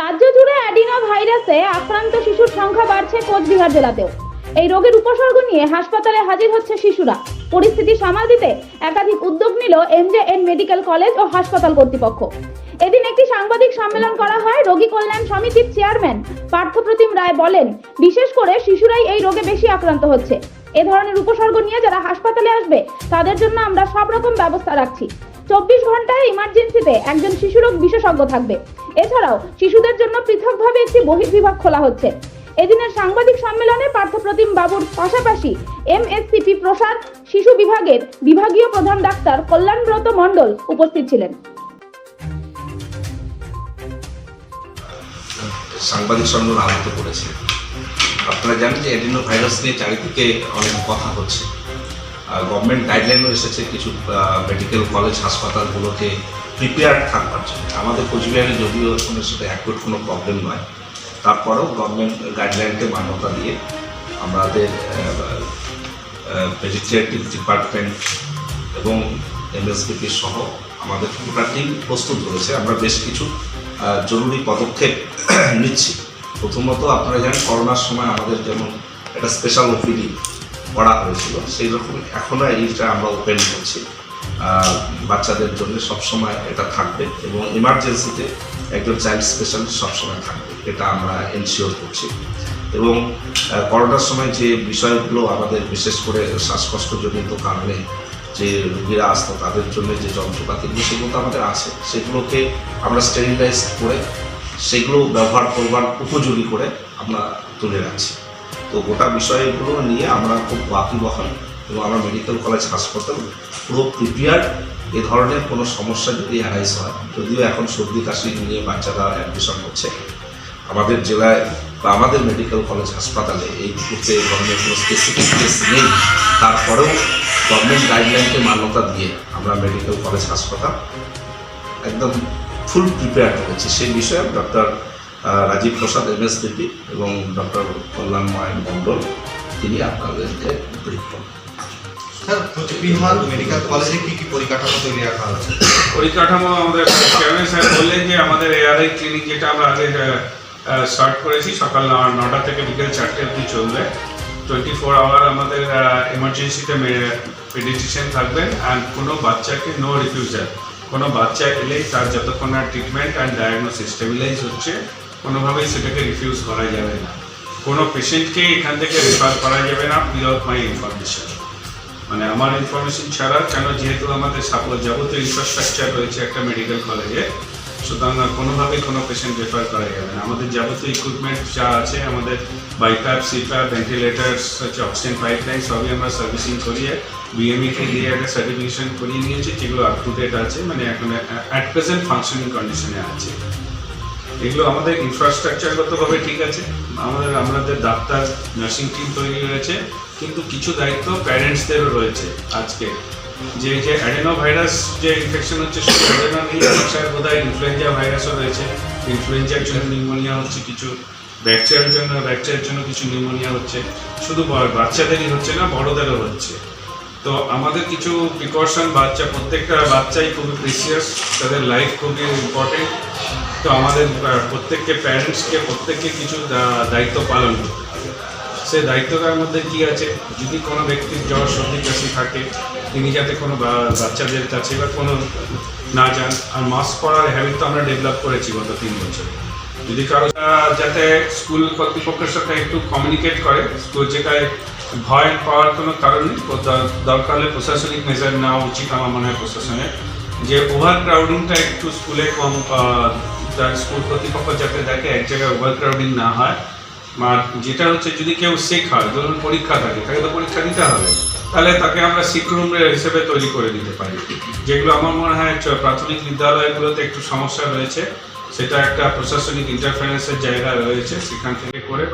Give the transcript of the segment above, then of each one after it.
রাজ্য জুড়ে অ্যাডিনো ভাইরাসে আক্রান্ত শিশুর সংখ্যা বাড়ছে কোচবিহার জেলাতেও। এই রোগের উপসর্গ নিয়ে হাসপাতালে হাজির হচ্ছে শিশুরা। পরিস্থিতি সামাল দিতে একাধিক উদ্যোগ নিল এমজে এন মেডিকেল কলেজ ও হাসপাতাল কর্তৃপক্ষ। এদিন একটি সাংবাদিক সম্মেলন করা হয় রোগী কল্যাণ সমিতির চেয়ারম্যান পার্থপ্রতিম রায় বলেন, বিশেষ করে শিশুরাই এই রোগে বেশি আক্রান্ত হচ্ছে। এ ধরনের উপসর্গ নিয়ে যারা হাসপাতালে আসবে, তাদের জন্য আমরা সব রকম ব্যবস্থা রাখছি। চব্বিশ ঘন্টায় ইমার্জেন্সিতে একজন শিশুরোগ বিশেষজ্ঞ থাকবে। এছাড়াও শিশুদের জন্য পৃথকভাবে একটি বহির্বিভাগ খোলা হচ্ছে। এদিনের সাংবাদিক সম্মেলনে পার্থপ্রতিম বাবুর পাশাপাশি এমএসসিপি প্রসাদ, শিশু বিভাগের বিভাগীয় প্রধান ডাক্তার কল্যাণব্রত মণ্ডল উপস্থিত ছিলেন। সাংবাদিক সম্মেলন আহত করেছে। আপনারা জানেন যে অ্যাডিনো ভাইরাস নিয়ে চারিদিকে অনেক কথা হচ্ছে। গভর্নমেন্ট গাইডলাইনও এসেছে কিছু মেডিকেল কলেজ হাসপাতালগুলোকে প্রিপেয়ার থাকবার জন্য। আমাদের কোচবিহারে যদিও কোনো সেটা অ্যাকুট কোনো প্রবলেম নয়, তারপরেও গভর্নমেন্ট গাইডলাইনকে মান্যতা দিয়ে আমাদের ভেজিটেটিভ ডিপার্টমেন্ট এবং এমএসবিপি সহ আমাদের পুরোটা টিম প্রস্তুত রয়েছে। আমরা বেশ কিছু জরুরি পদক্ষেপ নিচ্ছি। প্রথমত আপনারা জানেন, করোনার সময় আমাদের যেমন একটা স্পেশাল ওপিডি করা হয়েছিল। সেই রকম এখনও এইটা আমরা ওপেন করছি। বাচ্চাদের জন্য সবসময় এটা থাকবে এবং ইমার্জেন্সিতে একজন চাইল্ড স্পেশালিস্ট সবসময় থাকবে। এটা আমরা এনশিওর করছি। এবং করোনার সময় যে বিষয়গুলো আমাদের বিশেষ করে শ্বাসকষ্টজনিত কারণে যে রুগীরা আসতো, তাদের জন্য যে যন্ত্রপাতিগুলো সেগুলো তো আমাদের আছে। সেগুলোকে আমরা স্টেরিলাইজ করে, সেগুলো ব্যবহার করবার উপযোগী করে আমরা তুলে রাখছি। তো গোটা বিষয়গুলো নিয়ে আমরা খুব ওয়াকিবহাল এবং আমরা মেডিকেল কলেজ হাসপাতাল পুরো প্রিপেয়ার্ড এ ধরনের কোনো সমস্যা যদি অ্যারাইজ হয়, যদিও এখন সর্দি, কাশি নিয়ে বাচ্চারা অ্যাডমিশন হচ্ছে, আমাদের জেলায় বা আমাদের মেডিকেল কলেজ হাসপাতালে এই মুহূর্তে এই ধরনের কোনো স্পেসিফিক কেস নেই। তারপরেও গভর্নমেন্ট গাইডলাইনকে মান্যতা দিয়ে আমরা মেডিকেল কলেজ হাসপাতাল একদম ফুল প্রিপেয়ার করেছি সেই বিষয়ে doctor Rajib Prasad M S MSDP এবং ডক্টর কল্যাণময় মণ্ডল তিনি আপনাদেরকে ব্রিফ করবেন। মেডিকেল কলেজে কি কি পরিকাঠামো আমাদের চেয়ারম্যান স্যার বললেন যে আমাদের এআরআই ক্লিনিক যেটা আমরা আগে স্টার্ট করেছি সকাল নটা থেকে বিকেল চারটে অবধি চলবে। টোয়েন্টি ফোর আওয়ার আমাদের এমার্জেন্সিতে পেডিট্রিশিয়ান থাকবেন অ্যান্ড কোনো বাচ্চাকে নো রিফিউজার কোনো বাচ্চা এলেই তার যতক্ষণ না ট্রিটমেন্ট অ্যান্ড ডায়াগনোসিস স্টেবিলাইজ হচ্ছে কোনোভাবেই সেটাকে রিফিউজ করা যাবে না। কোনো পেশেন্টকে এখান থেকে রেফার করা যাবে না উইদাউট মাই ইনফরমেশন মানে আমার ইনফরমেশন ছাড়া কেন যেহেতু আমাদের সাপোজ যাবতীয় ইনফ্রাস্ট্রাকচার রয়েছে একটা মেডিকেল কলেজে সুতরাং কোনোভাবেই কোনো পেশেন্ট রেফার করা যাবে না। আমাদের যাবতীয় ইকুইপমেন্ট যা আছে, আমাদের বাইপ্যাপ সিপ্যাপ ভেন্টিলেটার্স হচ্ছে অক্সিজেন পাইপলাইন সবই আমরা সার্ভিসিং করিয়ে বিএমইকে দিয়ে একটা সার্টিফিকেশন করিয়ে নিয়েছি, যেগুলো আপ টু ডেট আছে মানে এখন অ্যাট প্রেজেন্ট ফাংশনিং কন্ডিশনে আছে। এগুলো আমাদের ইনফ্রাস্ট্রাকচারগতভাবে ঠিক আছে। আমাদের আমাদের ডাক্তার নার্সিং টিম তৈরি হয়েছে। কিন্তু কিছু দায়িত্ব প্যারেন্টসদেরও রয়েছে আজকে। যে যে অ্যাডেনো ভাইরাস যে ইনফেকশন হচ্ছে অ্যাডেনো নেই বোধ হয় ইনফ্লুয়েঞ্জা ভাইরাসও রয়েছে। ইনফ্লুয়েঞ্জার জন্য নিউমোনিয়া হচ্ছে কিছু ব্যাকটেরিয়ার জন্য ব্যাকটেরিয়ার জন্য কিছু নিউমোনিয়া হচ্ছে। শুধু বাচ্চাদেরই হচ্ছে না, বড়দেরও হচ্ছে। তো আমাদের কিছু প্রিকশন বাচ্চা, প্রত্যেকটা বাচ্চাই খুবই প্রিসিয়াস তাদের লাইফ খুবই ইম্পর্টেন্ট তো আমাদের প্রত্যেককে প্যারেন্টসকে প্রত্যেককে কিছু দায়িত্ব পালন করতে হবে। সেই দায়িত্বটার মধ্যে কি আছে? যদি কোনো ব্যক্তির জ্বর, সর্দি, কাশি থাকে, তিনি যাতে কোনো বাচ্চাদের কাছে বা কোনো না যান, আর মাস্ক পরার হ্যাবিট তো আমরা ডেভেলপ করেছি গত তিন বছর। যদি কারও যাতে স্কুল কর্তৃপক্ষের সাথে একটু কমিউনিকেট করে স্কুল যেটায় ভয় পাওয়ার কোনো কারণ নেই দরকার হলে প্রশাসনিক মেজার নেওয়া উচিত আমার মনে হয় প্রশাসনের। যে ওভার ক্রাউডিংটা একটু স্কুলে কম স্কুল কর্তৃপক্ষ যাতে দেখে এক জায়গায় ওভার ক্রাউডিং না হয়। আর যেটা হচ্ছে যদি কেউ সিক হয়, ধরুন পরীক্ষা থাকে, তাকে তো পরীক্ষা দিতে হবে। তাহলে তাকে আমরা সিক রুম হিসেবে তৈরি করে দিতে পারি। যেগুলো আমার মনে হয় প্রাথমিক বিদ্যালয়গুলোতে একটু সমস্যা রয়েছে। সেটা একটা প্রশাসনিক ইন্টারফারেন্সের জায়গা রয়েছে সেখান থেকে করে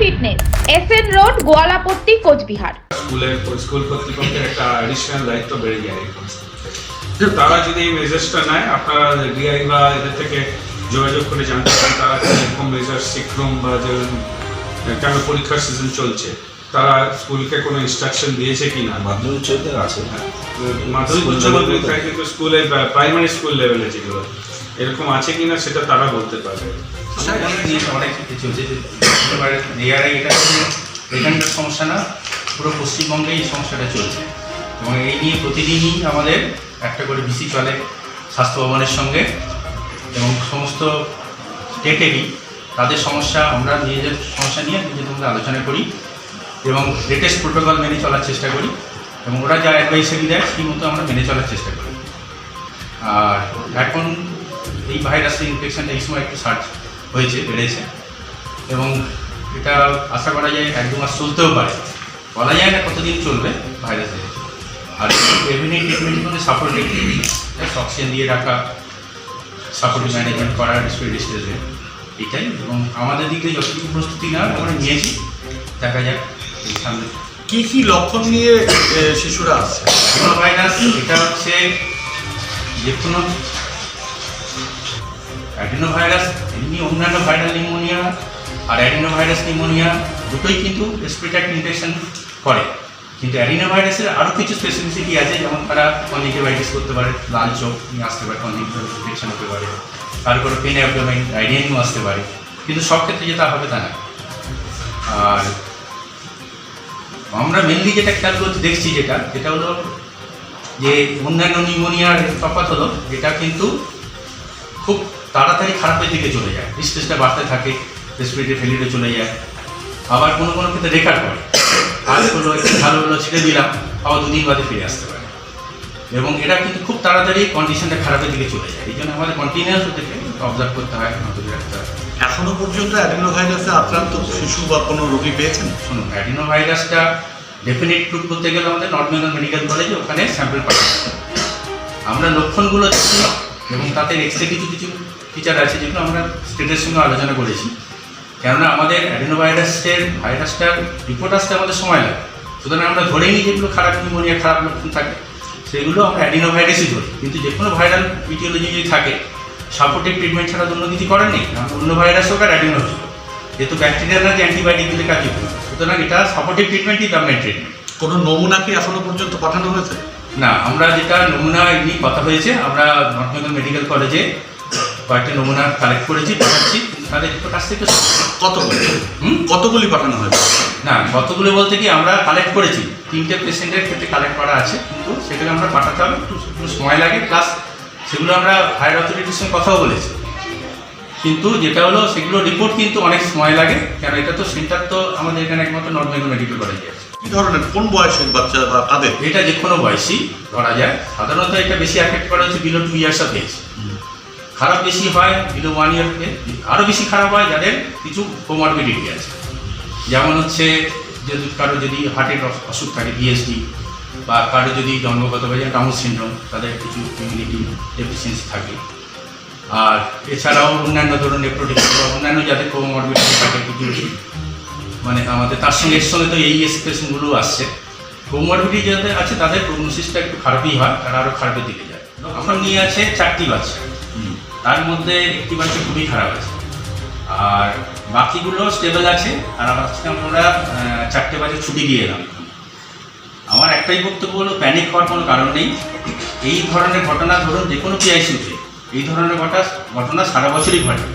fitness S N road Goalapatti Cooch Behar. স্কুলের স্কুল কর্তৃপক্ষের একটা অ্যাডিশনাল দায়িত্ব বেড়ে যায় তারা যদি এই মেজার্সটা নেয় আপনারা ডিআই বা এদের থেকে যোগাযোগ করে জানতে পারেন তারা এরকম মেজার শিক্ষম বা যে কেন পরীক্ষার সিজন চলছে। তারা স্কুলকে কোনো ইনস্ট্রাকশন দিয়েছে কি না মাধ্যমিক চৈতে আছে। মাধ্যমিক উচ্চ মাধ্যমিক থাকে কিন্তু স্কুলে প্রাইমারি স্কুল লেভেলে যেগুলো। এরকম আছে কিনা সেটা তারা বলতে পারবে। অনেক ক্ষেত্রে চলছে। যে এবারে এআরআই এটা এখানকার সমস্যা না, পুরো পশ্চিমবঙ্গে এই সমস্যাটা চলছে। এবং এই নিয়ে প্রতিদিনই আমাদের একটা করে বিসি চলে স্বাস্থ্য ভবনের সঙ্গে, এবং সমস্ত স্টেটেরই তাদের সমস্যা, আমরা নিজেদের সমস্যা নিয়ে নিজেদের মধ্যে আলোচনা করি, এবং লেটেস্ট প্রোটোকল মেনে চলার চেষ্টা করি, এবং ওরা যা অ্যাডভাইসারি দেয়, সেই মতো আমরা মেনে চলার চেষ্টা করি। আর এখন এই ভাইরাসের ইনফেকশনটা এই সময় একটু সার্চ হয়েছে, বেড়েছে। এবং এটা আশা করা যায় এক দু মাস চলতেও পারে। বলা যায় না কতদিন চলবে ভাইরাসের আর এমনি ট্রিটমেন্টের মধ্যে সাপোর্টিভ অক্সিজেন দিয়ে রাখা সাপোর্টিভ ম্যানেজমেন্ট করা স্টেজে এটাই এবং আমাদের দিক থেকে যতটুকু প্রস্তুতি নেওয়ার আমরা নিয়েছি দেখা যাক সামনে। কি কি লক্ষণ নিয়ে শিশুরা আসছে? করোনা ভাইরাস এটা হচ্ছে যে কোনো অ্যাডিনো ভাইরাস এমনি অন্যান্য ভাইরাল নিউমোনিয়া আর অ্যাডিনো ভাইরাস নিউমোনিয়া দুটোই কিন্তু রেসপিরেটরি ইনফেকশন করে। কিন্তু অ্যাডিনো ভাইরাসের আরও কিছু স্পেসিফিসিটি আছে, যেমন তারা কনজিটিভাইটিস করতে পারে, লাল চোখ নিয়ে আসতে পারে কনজিটিভ ইনফেকশন হতে পারে। তারপরে পেন অ্যাবডোমেন ডায়রিয়া নিয়েও আসতে পারে। কিন্তু সব ক্ষেত্রে যেটা হবে তা না। আর আমরা মেনলি যেটা খেয়াল করতে দেখছি যেটা যেটা হলো যে অন্যান্য নিউমোনিয়ার তফাৎ হলো, এটা কিন্তু খুব তাড়াতাড়ি খারাপের দিকে চলে যায়। স্টেজটা বাড়তে থাকে রেসপিরেটরি ফেলিতে চলে যায়। আবার কোনো কোনো ক্ষেত্রে রেকার করে। আজ হলো একটু ভালো হলো ছেড়ে দিলাম আবার দুদিন বাদে ফিরে আসতে পারে। এবং এটা কিন্তু খুব তাড়াতাড়ি কন্ডিশনটা খারাপের দিকে চলে যায়। এই জন্য আমাদের কন্টিনিউয়াস ওদেরকে অবজার্ভ করতে হয় নজরে রাখতে হয়। এখনও পর্যন্ত অ্যাডেনো ভাইরাসে আক্রান্ত শিশু বা কোনো রোগী পেয়েছেন? শুনুন অ্যাডিনো ভাইরাসটা ডেফিনেট প্রুভ করতে গেলে আমাদের নর্থ বেঙ্গল মেডিকেল কলেজে ওখানে স্যাম্পল পাঠাতে হবে। আমরা লক্ষণগুলো এবং তাতে এক্সরে কিছু কিছু ফিচার আছে যেগুলো আমরা স্টেটের সঙ্গে আলোচনা করেছি। কেননা আমাদের অ্যাডিনো ভাইরাসের ভাইরাসটার রিপোর্ট আসতে আমাদের সময় লাগে। সুতরাং আমরা ধরেই নিই যেগুলো খারাপ নিউমোনিয়া খারাপ লক্ষণ থাকে। সেগুলো আমরা অ্যাডিনো ভাইরাসই ধরি। কিন্তু যে কোনো ভাইরাল ইটিওলজি যদি থাকে সাপোর্টিভ ট্রিটমেন্ট ছাড়া তো অন্য কিছু করার নেই। অন্য ভাইরাস হোক আর অ্যাডিনো হোক। যেহেতু ব্যাকটেরিয়া না যে অ্যান্টিবায়োটিক দিলে কাজই করে। সুতরাং এটা সাপোর্টিভ ট্রিটমেন্টই পারমানেন্ট ট্রিটমেন্ট কোনো নমুনা কি এখনও পর্যন্ত পাঠানো হয়েছে? না আমরা যেটা নমুনা এমনি কথা হয়েছে আমরা নর্থ বেঙ্গল মেডিকেল কলেজে কয়েকটা নমুনা কালেক্ট করেছি পাঠাচ্ছি তাদের একটু কাছ থেকে কতগুলি? হুম? কতগুলি পাঠানো হয়েছে না কতগুলি বলতে কি আমরা কালেক্ট করেছি। তিনটে পেশেন্টের ক্ষেত্রে কালেক্ট করা আছে কিন্তু সেগুলো আমরা পাঠাতে হবে একটু একটু সময় লাগে। প্লাস সেগুলো আমরা হায়ার অথরিটির সঙ্গে কথাও বলেছি। কিন্তু যেটা হলো সেগুলো রিপোর্ট কিন্তু অনেক সময় লাগে কেন এটা তো সেন্টার তো আমাদের এখানে একমাত্র নর্থ বেঙ্গল মেডিকেল কলেজে আছে। কি ধরনের কোন বয়সের বাচ্চা বা তাদের এটা যে কোনো বয়সী ধরা যায়। সাধারণত এটা বেশি অ্যাফেক্ট করা হচ্ছে below two years of age খারাপ বেশি হয় বিলো ওয়ান ইয়ারকে আরও বেশি খারাপ হয় যাদের কিছু কোমরবিডিটি আছে। যেমন হচ্ছে যদি কারও যদি হার্টের অসুখ থাকে পিএসডি বা কারও যদি জন্মগতভাবে ডাউন সিনড্রোম তাদের কিছু ইমিউনিটি ডেফিসিয়েন্সি থাকে। আর এছাড়াও অন্যান্য ধরুন নেপ্রোটিক বা অন্যান্য যাদের কোমরবিডিটি থাকে কিছু মানে আমাদের তার সঙ্গে এর সঙ্গে তো এই এক্সপ্রেশনগুলো আসছে। কোমরবিডি যাদের আছে, তাদের প্রগনোসিসটা একটু খারাপই হয়, তারা আরও খারাপের দিকে যায়। এখন নিয়ে আছে চারটি বাচ্চা। তার মধ্যে একটি বাচ্চা খুবই খারাপ আছে। আর বাকিগুলো স্টেবল আছে, আর আজকে আমরা চারটে বাজে ছুটি দিয়ে এলাম। আমার একটাই বক্তব্য হলো প্যানিক হওয়ার কোনো কারণ নেই। এই ধরনের ঘটনা, ধরুন যে কোনো পিআইসিউতে এই ধরনের ঘটনা ঘটনা সারা বছরই ঘটে।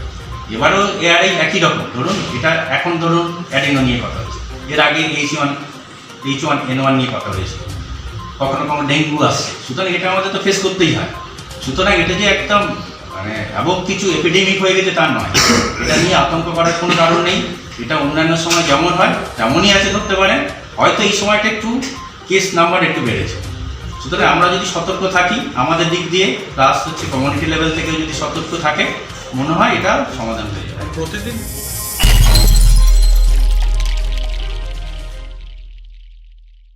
এবারও এআরআই একই রকম। ধরুন, এটা এখন ধরুন অ্যাডিনো নিয়ে কথা হচ্ছে এর আগে H one H one N one নিয়ে কথা হয়েছে। কখনো কখনো ডেঙ্গু আসছে সুতরাং এটা আমাদের তো ফেস করতেই হয়। সুতরাং এটা যে একদম মানে এবং কিছু এপিডেমিক হয়ে গেছে তা নয়। এটা নিয়ে আতঙ্ক করার কোনো কারণ নেই। এটা অন্যান্য সময় যেমন হয়, তেমনই আছে ধরতে পারেন। হয়তো এই সময়টা একটু কেস নাম্বার একটু বেড়েছে। সুতরাং আমরা যদি সতর্ক থাকি, আমাদের দিক দিয়ে প্লাস হচ্ছে কমিউনিটি লেভেল থেকে যদি সতর্ক থাকে, মনে হয় এটা সমাধান হয়ে যাবে। প্রতিদিন